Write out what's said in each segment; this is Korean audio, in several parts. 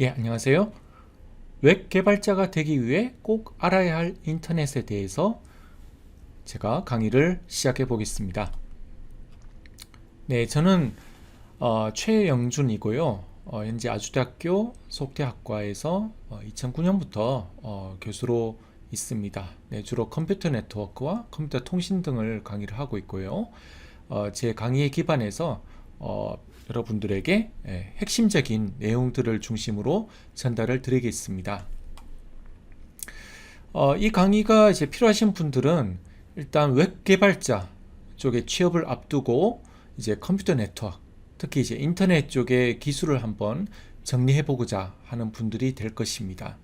예, 안녕하세요. 웹 개발자가 되기 위해 꼭 알아야 할 인터넷에 대해서 제가 강의를 시작해 보겠습니다. 네, 저는 어, 최영준이고요. 어, 현재 아주대학교 속대학과에서 어, 2009년부터 교수로 있습니다. 네, 주로 컴퓨터 네트워크와 컴퓨터 통신 등을 강의를 하고 있고요. 어, 제 강의에 기반해서 어, 여러분들에게 예, 핵심적인 내용들을 중심으로 전달을 드리겠습니다. 어, 이 강의가 이제 필요하신 분들은 일단 웹 개발자 쪽에 취업을 앞두고 이제 컴퓨터 네트워크, 특히 이제 인터넷 쪽의 기술을 한번 정리해 보고자 하는 분들이 될 것입니다.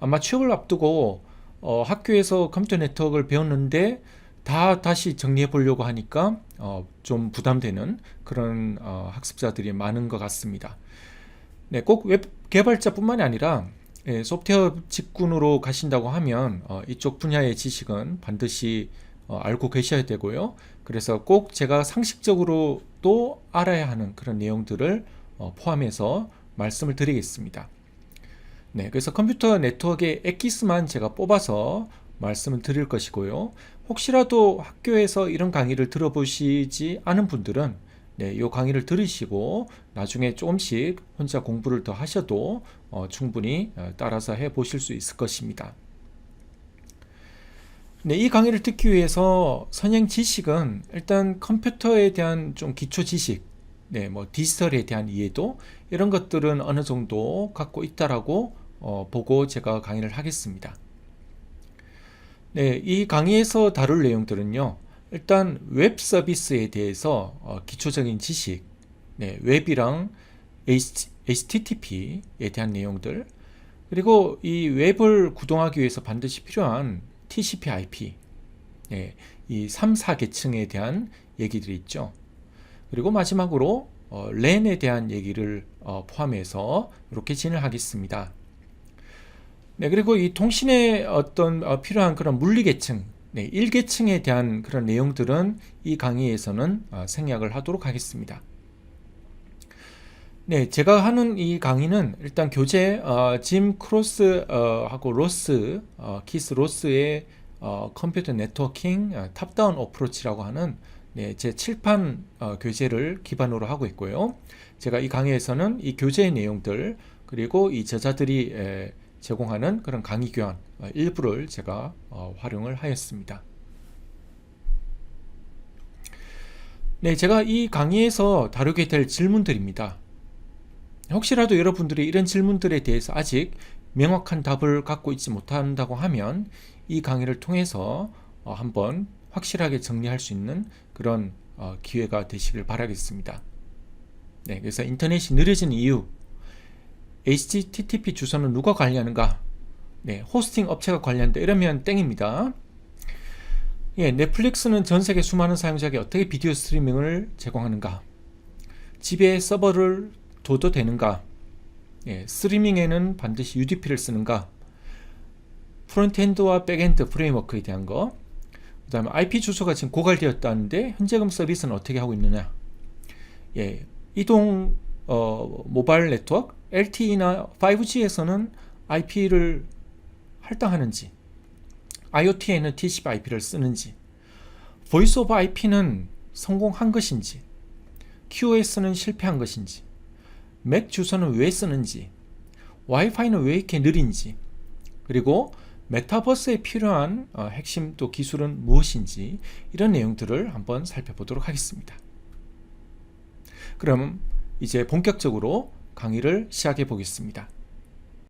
아마 취업을 앞두고 어, 학교에서 컴퓨터 네트워크를 배웠는데 다 다시 정리해 보려고 하니까 어, 좀 부담되는 그런 어, 학습자들이 많은 것 같습니다. 네, 꼭 웹 개발자뿐만이 아니라 예, 소프트웨어 직군으로 가신다고 하면 어, 이쪽 분야의 지식은 반드시 어, 알고 계셔야 되고요. 그래서 꼭 제가 상식적으로 또 알아야 하는 그런 내용들을 어, 포함해서 말씀을 드리겠습니다. 네, 그래서 컴퓨터 네트워크의 엑기스만 제가 뽑아서 말씀을 드릴 것이고요. 혹시라도 학교에서 이런 강의를 들어보시지 않은 분들은 네, 이 강의를 들으시고 나중에 조금씩 혼자 공부를 더 하셔도 어, 충분히 어, 따라서 해 보실 수 있을 것입니다. 네, 이 강의를 듣기 위해서 선행 지식은 일단 컴퓨터에 대한 좀 기초 지식, 네, 뭐 디지털에 대한 이해도 이런 것들은 어느 정도 갖고 있다라고 어, 보고 제가 강의를 하겠습니다. 네, 이 강의에서 다룰 내용들은요. 일단 웹 서비스에 대해서 어, 기초적인 지식, 네, 웹이랑 HTTP에 대한 내용들, 그리고 이 웹을 구동하기 위해서 반드시 필요한 TCP/IP, 네, 이 3, 4계층에 대한 얘기들이 있죠. 그리고 마지막으로 어, 랜에 대한 얘기를 어, 포함해서 이렇게 진행하겠습니다. 네, 그리고 이 통신에 어떤 어, 필요한 그런 물리계층, 네, 1계층에 대한 그런 내용들은 이 강의에서는 어, 생략을 하도록 하겠습니다. 네, 제가 하는 이 강의는 일단 교재 어, 짐 크로스 어, 하고 로스, 어, 키스 로스의 어, 컴퓨터 네트워킹 어, 탑다운 어프로치라고 하는 네, 제 칠판 어, 교재를 기반으로 하고 있고요. 제가 이 강의에서는 이 교재의 내용들 그리고 이 저자들이 에, 제공하는 그런 강의 교환 어, 일부를 제가 어, 활용을 하였습니다. 네, 제가 이 강의에서 다루게 될 질문들입니다. 혹시라도 여러분들이 이런 질문들에 대해서 아직 명확한 답을 갖고 있지 못한다고 하면 이 강의를 통해서 어, 한번 확실하게 정리할 수 있는 그런 기회가 되시길 바라겠습니다. 네, 그래서 인터넷이 느려진 이유 HTTP 주소는 누가 관리하는가? 네, 호스팅 업체가 관리한다. 이러면 땡입니다. 예, 넷플릭스는 전 세계 수많은 사용자에게 어떻게 비디오 스트리밍을 제공하는가? 집에 서버를 둬도 되는가? 예, 스트리밍에는 반드시 UDP를 쓰는가? 프론트엔드와 백엔드 프레임워크에 대한 거. 그 다음에 IP 주소가 지금 고갈되었다는데 현재금 서비스는 어떻게 하고 있느냐? 예, 이동 어, 모바일 네트워크 LTE나 5G에서는 IP를 할당하는지, IoT에는 TCP/IP를 쓰는지, 보이스 오브 IP는 성공한 것인지, QoS는 실패한 것인지, 맥 주소는 왜 쓰는지, 와이파이는 왜 이렇게 느린지, 그리고 메타버스에 필요한 어, 핵심 또 기술은 무엇인지 이런 내용들을 한번 살펴보도록 하겠습니다. 그럼 이제 본격적으로 강의를 시작해 보겠습니다.